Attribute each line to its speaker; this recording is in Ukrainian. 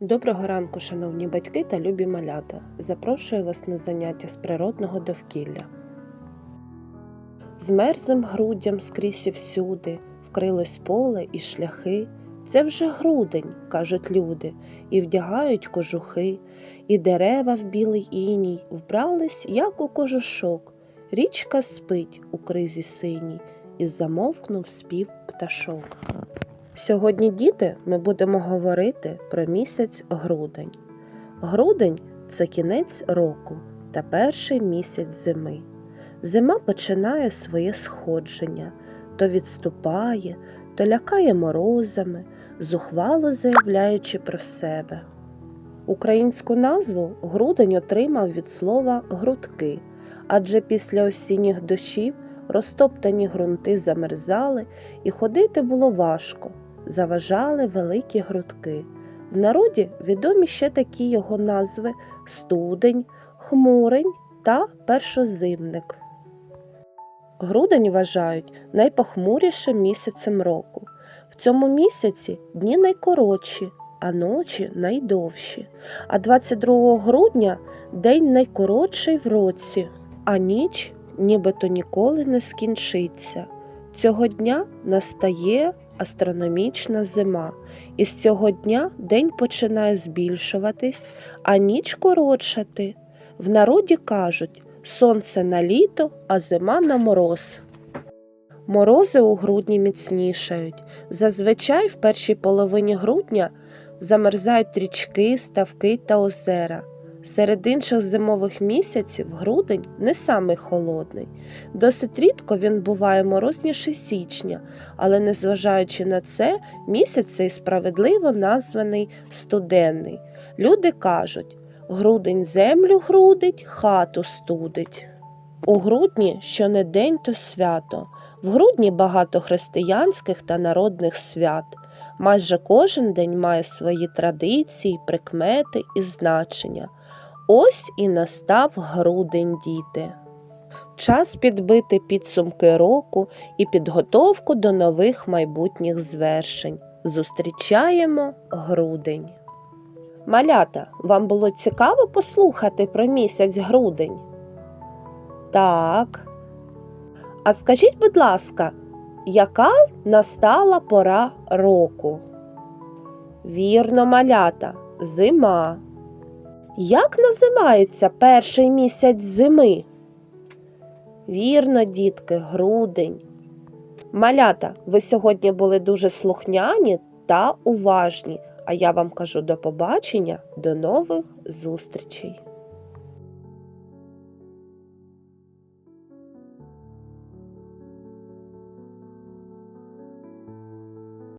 Speaker 1: Доброго ранку, шановні батьки та любі малята. Запрошую вас на заняття з природного довкілля. Змерзлим груддям скрізь і всюди, вкрилось поле і шляхи. Це вже грудень, кажуть люди, і вдягають кожухи, і дерева в білий іній вбрались, як у кожушок. Річка спить у кризі синій, і замовкнув спів пташок. Сьогодні, діти, ми будемо говорити про місяць грудень. Грудень це кінець року та перший місяць зими. Зима починає своє сходження, то відступає, то лякає морозами, зухвало заявляючи про себе. Українську назву грудень отримав від слова грудки, адже після осінніх дощів розтоптані ґрунти замерзали і ходити було важко заважали великі грудки. В народі відомі ще такі його назви студень, хмурень та першозимник. Грудень вважають найпохмурішим місяцем року. В цьому місяці дні найкоротші, а ночі найдовші. А 22 грудня день найкоротший в році, а ніч нібито ніколи не скінчиться. Цього дня настає астрономічна зима, і з цього дня день починає збільшуватись, а ніч коротшати. В народі кажуть сонце на літо, а зима на мороз. Морози у грудні міцнішають. Зазвичай в першій половині грудня замерзають річки, ставки та озера. Серед інших зимових місяців грудень не самий холодний. Досить рідко він буває морозніше січня, але незважаючи на це, місяць цей справедливо названий студенний. Люди кажуть грудень землю грудить, хату студить. У грудні щонедень то свято. В грудні багато християнських та народних свят. Майже кожен день має свої традиції, прикмети і значення. Ось і настав грудень, діти. Час підбити підсумки року і підготовку до нових майбутніх звершень. Зустрічаємо грудень. Малята, вам було цікаво послухати про місяць грудень? Так. А скажіть, будь ласка, яка настала пора року? Вірно, малята, зима. Як називається перший місяць зими? Вірно, дітки, грудень. Малята, ви сьогодні були дуже слухняні та уважні, а я вам кажу до побачення, до нових зустрічей.